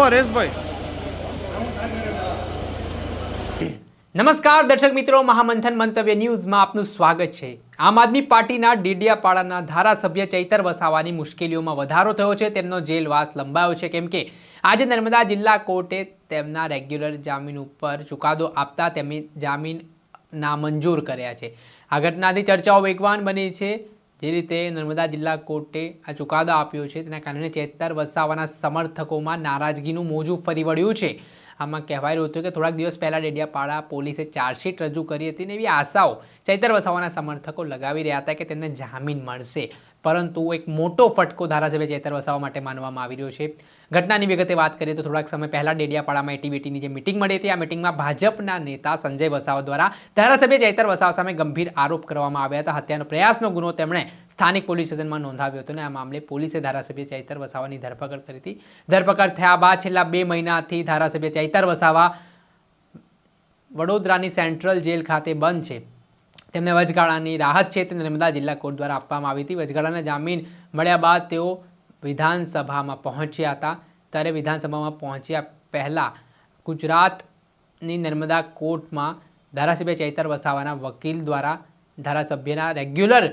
જુઓ હરેશભાઈ. નમસ્કાર દર્શક મિત્રો, મહામંથન મંતવ્ય ન્યૂઝમાં આપનું સ્વાગત છે. આમ આદમી પાર્ટીના ડેડિયાપાડાના ધારાસભ્ય ચૈતર વસાવાની મુશ્કેલીઓમાં વધારો થયો છે, તેમનો જેલવાસ લંબાયો છે. કેમ કે આજે નર્મદા જિલ્લા કોર્ટે તેમના રેગ્યુલર જામીન ઉપર ચુકાદો આપતા તેમની જામીન નામંજૂર કર્યા છે. આ ઘટનાથી ચર્ચાઓ વેગવાન બની છે. જે રીતે નર્મદા જિલ્લા કોર્ટે આ ચુકાદો આપ્યો છે, તેના કારણે ચેતર વસાવાના સમર્થકોમાં નારાજગીનું મોજું ફરી વળ્યું છે. આમાં કહેવાય રહ્યું હતું કે થોડાક દિવસ પહેલાં ડેડિયાપાડા પોલીસે ચાર્જશીટ રજૂ કરી હતી ને એવી આશાઓ ચૈતર વસાવાના સમર્થકો લગાવી રહ્યા હતા કે તેમને જામીન મળશે. પરંતુ એક મોટો ફટકો ધારાસભ્ય ચેતર વસાવા માટે માનવામાં આવી રહ્યો છે. ઘટનાની વિગતે વાત કરીએ તો થોડાક સમય પહેલાં ડેડિયાપાડામાં એટીબીટીની જે મિટિંગ મળી હતી, આ મિટિંગમાં ભાજપના નેતા સંજય વસાવા દ્વારા ધારાસભ્ય ચેતર વસાવા સામે ગંભીર આરોપ કરવામાં આવ્યા હતા. હત્યાનો પ્રયાસનો ગુનો તેમણે સ્થાનિક પોલીસ સ્ટેશનમાં નોંધાવ્યો હતો અને આ મામલે પોલીસે ધારાસભ્ય ચૈતર વસાવાની ધરપકડ કરી હતી. ધરપકડ થયા બાદ છેલ્લા બે મહિનાથી ધારાસભ્ય ચૈતર વસાવા વડોદરાની સેન્ટ્રલ જેલ ખાતે બંધ છે. તેમને વચગાળાની રાહત છે તે નર્મદા જિલ્લા કોર્ટ દ્વારા આપવામાં આવી હતી. વચગાળાના જામીન મળ્યા બાદ તેઓ વિધાનસભામાં પહોંચ્યા હતા. ત્યારે વિધાનસભામાં પહોંચ્યા પહેલાં ગુજરાતની નર્મદા કોર્ટમાં ધારાસભ્ય ચૈતર વસાવાના વકીલ દ્વારા ધારાસભ્યના રેગ્યુલર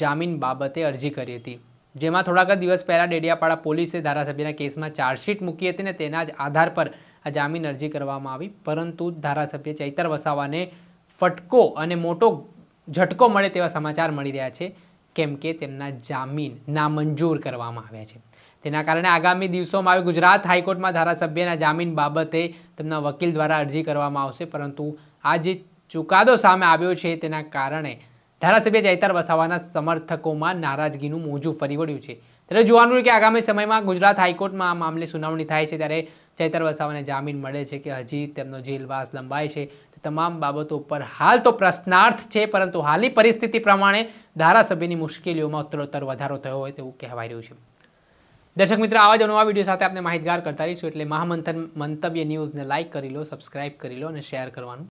જામીન બાબતે અરજી કરી હતી. જેમાં થોડાક દિવસ પહેલાં ડેડિયાપાડા પોલીસે ધારાસભ્યના કેસમાં ચાર્જશીટ મૂકી હતી ને તેના જ આધાર પર આ જામીન અરજી કરવામાં આવી. પરંતુ ધારાસભ્ય ચૈતર વસાવાને ફટકો અને મોટો ઝટકો મળે તેવા સમાચાર મળી રહ્યા છે, કેમ કે તેમના જામીન નામંજૂર કરવામાં આવ્યા છે. તેના કારણે આગામી દિવસોમાં આવી ગુજરાત હાઈકોર્ટમાં ધારાસભ્યના જામીન બાબતે તેમના વકીલ દ્વારા અરજી કરવામાં આવશે, પરંતુ આ જે ચુકાદો સામે આવ્યો છે તેના કારણે ધારાસભ્ય ચૈતર વસાવાના સમર્થકોમાં નારાજગીનું મોજું ફરી વળ્યું છે. ત્યારે જોવાનું કે આગામી સમયમાં ગુજરાત હાઈકોર્ટમાં આ મામલે સુનાવણી થાય છે, ત્યારે ચૈતર વસાવાને જામીન મળે છે કે હજી તેમનો જેલવાસ લંબાય છે. તમામ બાબતો ઉપર હાલ તો પ્રશ્નાર્થ છે, પરંતુ હાલની પરિસ્થિતિ પ્રમાણે ધારાસભ્યની મુશ્કેલીઓમાં ઉત્તરોત્તર વધારો થયો હોય તેવું કહેવાય રહ્યું છે. દર્શક મિત્રો, આવા જ નવા વીડિયો સાથે આપણે માહિતગાર કરતા રહીશું. એટલે મહામંથન મંતવ્ય ન્યૂઝને લાઇક કરી લો, સબસ્ક્રાઇબ કરી લો અને શેર કરવાનું